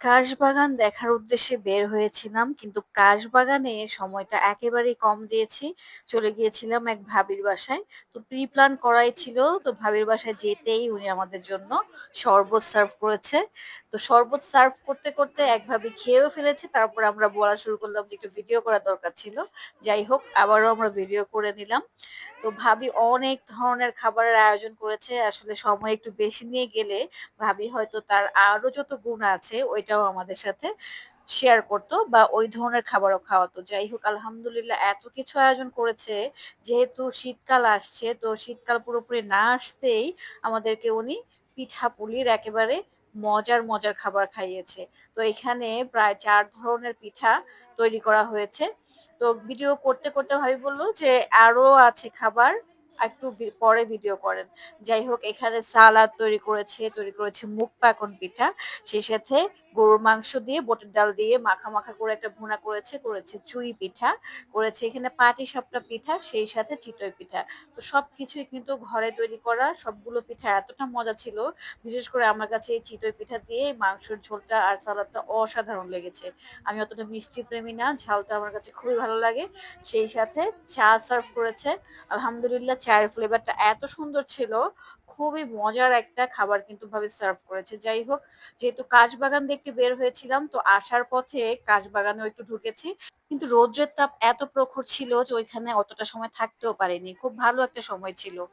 কাশবাগান দেখার উদ্দেশ্যে বের হয়েছিলাম, কিন্তু কাশবাগানে সময়টা একেবারেই কম দিয়েছি। চলে গিয়েছিলাম এক ভাবির বাসায়। তো প্রি প্ল্যান করাই ছিল, তো ভাবির বাসায় যেতেই উনি আমাদের জন্য শরবত সার্ভ করেছে। তো শরবত সার্ভ করতে করতে এক ভাবি খেয়েও ফেলেছে, তারপর আমরা বলা শুরু করলাম যে একটু ভিডিও করা দরকার ছিল। যাই হোক, আবারও আমরা ভিডিও করে নিলাম। তো ভাবি অনেক ধরনের খাবারের আয়োজন করেছে, আসলে সময় একটু বেশি নিয়ে গেলে ভাবি হয়তো তার আরও যত গুণ আছে ওইটাও আমাদের সাথে শেয়ার করতো বা ওই ধরনের খাবারও খাওয়াতো। যাই হোক, আলহামদুলিল্লাহ এত কিছু আয়োজন করেছে, যেহেতু শীতকাল আসছে, তো শীতকাল পুরোপুরি না আসতেই আমাদেরকে উনি পিঠা পুলির একেবারে মজার মজার খাবার খাইয়েছে। তো এখানে প্রায় চার ধরনের পিঠা তৈরি করা হয়েছে। তো ভিডিও করতে করতে ভাবি বলল যে আরও আছে খাবার একটু পরে ভিডিও করেন। যাই হোক এখানে সালাদ তৈরি করেছে তৈরি করেছে মুগ পাকন পিঠা। সেই সাথে গরুর মাংস দিয়ে, বটের ডাল দিয়ে মাখা মাখা করে একটা ভুনা করেছে করেছে চুই পিঠা, করেছে এখানে পাটি সাপটা পিঠা, সেই সাথে চিতই পিঠা। তো সবকিছুই কিন্তু ঘরে তৈরি করা, সবগুলো পিঠা এতটা মজা ছিল। বিশেষ করে আমার কাছে এই চিতই পিঠা দিয়ে মাংসের ঝোলটা আর সালাদটা অসাধারণ লেগেছে। আমি অতটা মিষ্টি প্রেমী না, ঝালটা আমার কাছে খুবই ভালো লাগে। সেই সাথে চা সার্ভ করেছে। আলহামদুলিল্লাহ চায়ের ফ্লেভারটা এত সুন্দর ছিল, খুবই মজার একটা খাবার কিন্তু ভাবে সার্ভ করেছে। যাই হোক, যেহেতু কাজবাগান দেখতে বের হয়েছিলাম, তো আসার পথে কাজবাগানেও একটু ঢুকেছি। কিন্তু রৌদ্রের তাপ এত প্রখর ছিল যে ওইখানে অতটা সময় থাকতেও পারিনি। খুব ভালো একটা সময় ছিল।